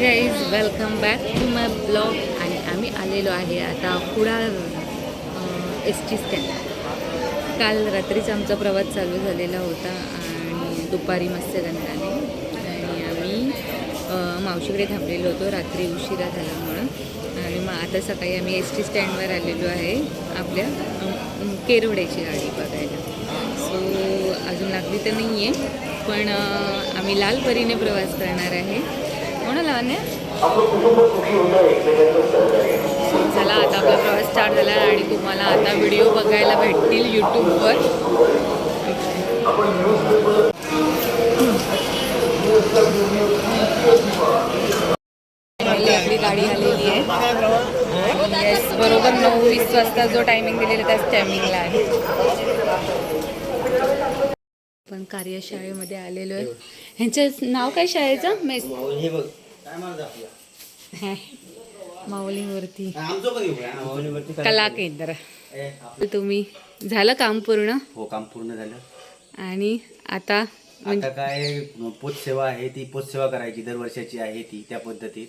Guys welcome back to my blog आणि आम्ही आलेलो आहे आता कुडाळ एस टी स्टँड काल रात्रीचा आमचा प्रवास चालू झालेला होता आणि दुपारी मत्स्यगंधाने आणि आम्ही मावशीकडे थांबलेलो होतो रात्री उशिरा झाल्यामुळं आणि मग आता सकाळी आम्ही एस टी स्टँडवर आलेलो आहे आपल्या केरवड्याची गाडी बघायला. सो अजून लागली तर नाही आहे पण आम्ही लाल परीने प्रवास करणार आहे. हो ना लावण्य चला आता आपला प्रवास स्टार्ट झाला आणि तुम्हाला आता व्हिडिओ बघायला भेटतील यूट्यूबवर आपली गाडी आलेली आहे. येस बरोबर नऊ वीस वाजता जो टायमिंग दिलेला त्याच टायमिंगला आहे. पण कार्यशाळेमध्ये आलेलो आहे. ह्यांचं नाव काय शाळेचं? मेस माऊलीवरती. कला केंद्र. तुम्ही झालं काम पूर्ण? हो काम पूर्ण झालं. आणि आता आता काय पोच सेवा आहे ती पोच सेवा करायची दरवर्षाची आहे ती त्या पद्धतीत.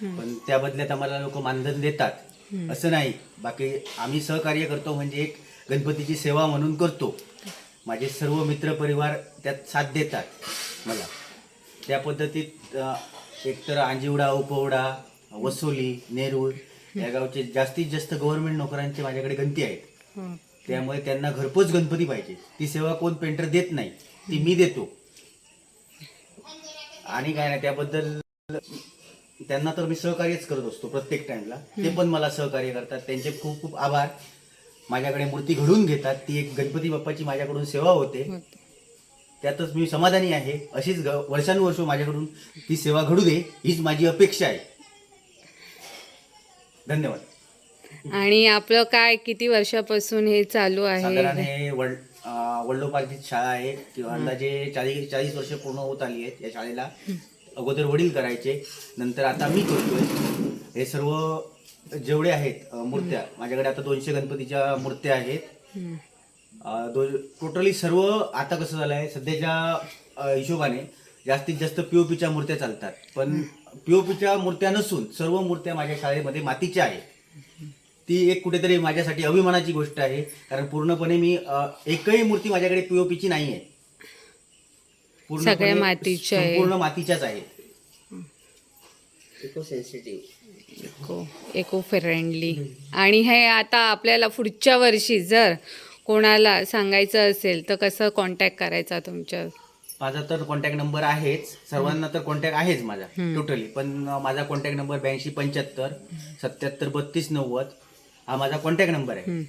पण त्या बदल्यात आम्हाला लोक मानधन देतात. असं नाही. बाकी आम्ही सहकार्य करतो म्हणजे एक गणपतीची सेवा म्हणून करतो. माझे सर्व मित्र परिवार त्यात साथ देतात मला. त्या पद्धतीत एकतर आंजिवडा उपवडा वसोली नेरूळ या गावचे जास्तीत जास्त गव्हर्नमेंट नोकरांचे माझ्याकडे गणती आहेत. त्यामुळे त्यांना घरपोच गणपती पाहिजे. ती सेवा कोण पेंटर देत नाही ती मी देतो. आणि काय नाही त्याबद्दल त्यांना तर मी सहकार्यच करत असतो प्रत्येक टाइमला ते पण मला सहकार्य करतात. त्यांचे खूप खूप आभार. माझ्याकडे मूर्ती घडवून घेतात. ती एक गणपती बाप्पाची माझ्याकडून सेवा होते. त्यातच मी समाधानी आहे. अशीच वर्षानुवर्ष माझ्याकडून ती सेवा घडू दे हीच माझी अपेक्षा आहे. धन्यवाद. आणि आपलं काय किती वर्षापासून हे चालू आहे? हे वड वडिलोपार्जित शाळा आहे. किंवा अंदाजे चाळीस चाळीस वर्ष पूर्ण होत आली आहेत या शाळेला. अगोदर वडील करायचे नंतर आता मी करतोय. हे सर्व जेवढे आहेत अं, मूर्त्या माझ्याकडे आता दोनशे गणपतीच्या मूर्त्या आहेत. हम्म. टोटली सर्व आता कसं झालं आहे सध्याच्या अं, हिशोबाने जास्तीत जास्त पीओपीच्या मूर्त्या चालतात. पण पीओपीच्या मूर्त्या नसून सर्व मूर्त्या माझ्या शाळेमध्ये मातीच्या आहेत. ती एक कुठेतरी माझ्यासाठी अभिमानाची गोष्ट आहे कारण पूर्णपणे मी अ, एकही मूर्ती माझ्याकडे पीओपीची नाही आहे पूर्णपणे सगळ्या मातीच्या आहे. संपूर्ण मातीच्याच आहेत. इको इको फ्रेंडली आणि हे आता आपल्याला पुढच्या वर्षी जर कोणाला सांगायचं असेल तर कसं कॉन्टॅक्ट करायचा तुमच्या? माझा तर कॉन्टॅक्ट नंबर आहेच. सर्वांना तर कॉन्टॅक्ट आहेच माझा टोटली पण माझा कॉन्टॅक्ट नंबर ब्याऐंशी पंच्याहत्तर सत्याहत्तर बत्तीस नव्वद. हा माझा कॉन्टॅक्ट नंबर आहे.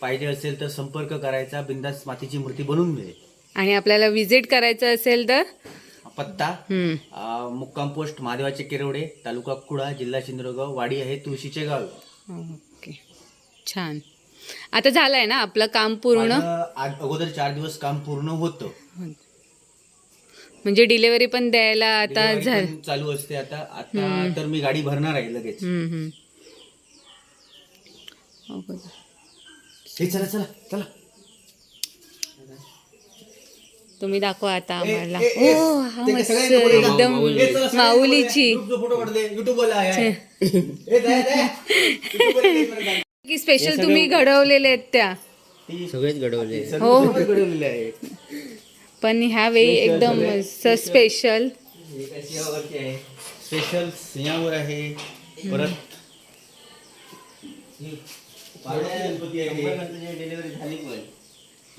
पाहिजे असेल तर संपर्क करायचा बिंदास मातीची मूर्ती बनवून मिळेल. आणि आपल्याला विजिट करायचं असेल तर? पत्ता. अ, मुक्काम पोस्ट महादेवाचे केरवडे तालुका कुडा जिल्हा सिंधुदुर्ग वाडी आहे तुळशीचे गाव. ओके. छान. आता झालंय ना आपलं काम पूर्ण? माझं आज अगोदर चार दिवस काम पूर्ण होतं. म्हणजे डिलेवरी पण द्यायला आता Delivery झालं. पण चालू असते आता. आता तर मी गाडी भरणार आहे लगेच. हम्म, हम्म. अगोदर. हे चला चला चला. तुम्ही दाखवा आता आम्हाला. ओ हा मस्त. एकदम माऊलीची. की स्पेशल तुम्ही घडवलेले आहेत त्या. ती सगळेच घडवले हो. सगळं घडवलेली आहे पण ह्यावेळी एकदम स्पेशल स्पेशल सिंहावर आहे. परत गणपती आहे डिलिव्हरी झाली पण.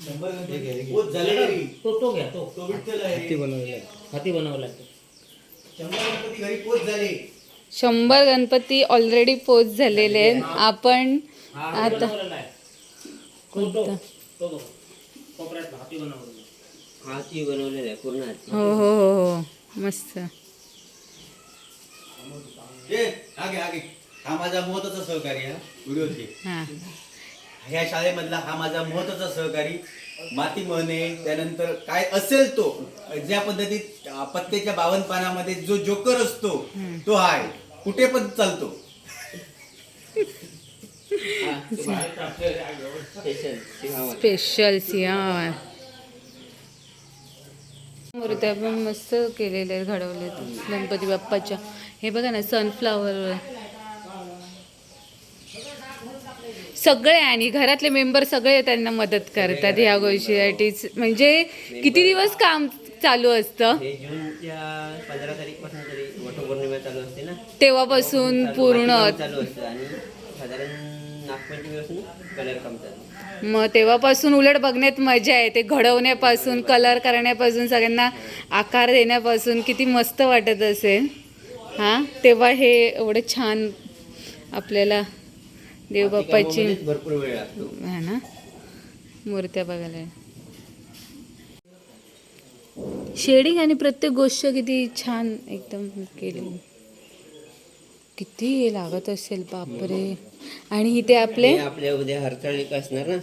शंभर गणपती पोच झाले घरी. तो तो घ्या तो. तो विठ्ठल हाती आहे बनवलेला हाती बनवला शंभर गणपती घरी पोच झाले. शंभर गणपती ऑलरेडी पोच झालेले आहेत. आपण आता तो तो तो बघ. कोपऱ्यातला हाती बनवलेला हाती बनवलेला आहे पूर्ण हाती. हो हो हो हो. मस्त. ए आगे आगे. हा माझा महत्त्वाचा सहकारी हा. व्हिडिओ हां. ह्या शाळेमधला हा माझा महत्त्वाचा सहकारी माती मळणे त्यानंतर काय असेल तो ज्या पद्धतीत पत्त्याच्या बावन्न पानामध्ये जो जोकर असतो तो हा आहे कुठे पण चालतो. स्पेशल सिंहावर. सिंह मूर्त्या पण मस्त केलेल्या घडवल्या आहेत गणपती बाप्पाच्या. हे बघा ना सनफ्लावर सगळे आणि घरातले मेंबर सगळे त्यांना मदत करतात ह्या गोष्टीसाठीच. म्हणजे किती दिवस काम चालू असतं? हे तेव्हापासून पूर्ण मग तेव्हापासून उलट बघण्यात मजा येते घडवण्यापासून कलर करण्यापासून सगळ्यांना आकार देण्यापासून किती मस्त वाटत असेल. हां? तेव्हा हे एवढं छान आपल्याला देवबाप्पाची भरपूर वेळ लागतो. है ना? मूर्त्या बघायला. शेडिंग आणि प्रत्येक गोष्ट किती छान एकदम केली. किती लागत असेल बापरे. आणि इथे आपले आपल्या उद्या हरताळिका असणार ना?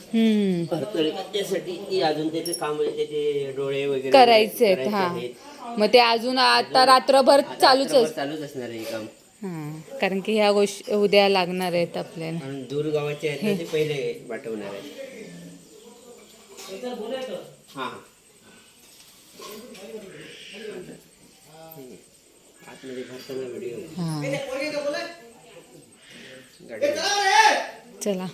हरताळिका त्यासाठी अजून त्याचे काम त्याचे डोळे वगैरे करायचे आहेत. हा. मग ते अजून आता रात्रभर चालूच चालूच असणार आहे काम. हा. कारण की ह्या गोष्टी उद्या लागणार आहेत आपल्याला. आणि दूर गावाचे आहेत ना ते पहिले पाठवणार आहेत. हा आतमध्ये भरताना व्हिडिओ हा गाडी चला.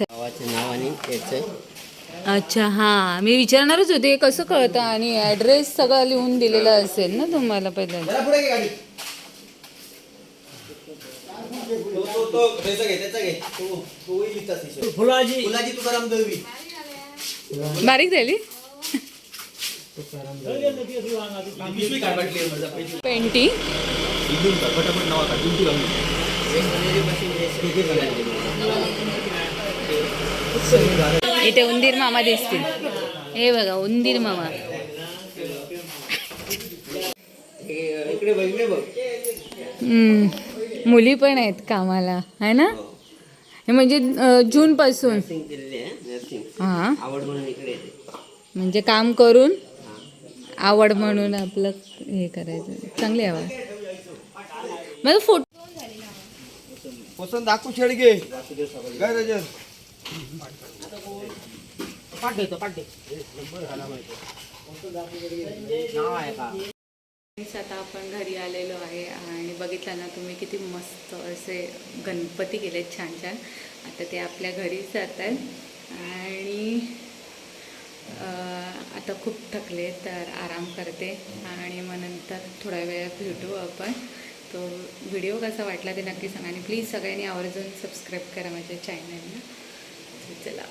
गावाचं नाव आणि त्याचं अच्छा हा. मी विचारणारच होते हे कसं कळतं? आणि ॲड्रेस सगळं लिहून दिलेला असेल ना तुम्हाला पहिल्या जरा पुढे घे गाडी. तो तो तो त्याचा घे त्याचा घे. तो तो येईल इथंच तिथे. फुलाजी. फुलाजी तुकाराम दळवी. बारीक झाली? पिशवी काढ वाटली आहे माझा पैसे. पेंटी इथून काढ, पटापट नावा काढ, ड्युटी घालून. इथे उंदीर मामा दिसतील. हे बघा उंदीर मामा. मुली पण आहेत कामाला आहे ना? हे म्हणजे जून जूनपासून हा. हां म्हणजे काम करून आवड म्हणून आपलं हे करायचं. चांगली आवड. मला फोटो दाखवू शेडगे. काय आता आपण घरी आलेलो आहे आणि बघितलं ना तुम्ही किती मस्त असे गणपती केलेत छान छान. आता ते आपल्या घरीच जातात. आणि आता खूप थकले तर आराम करते. आणि मग नंतर थोड्या वेळात भेटू आपण. तो व्हिडिओ कसा वाटला ते नक्की सांगा. आणि प्लीज सगळ्यांनी आवर्जून सबस्क्राईब करा माझ्या चॅनलला J'étais là.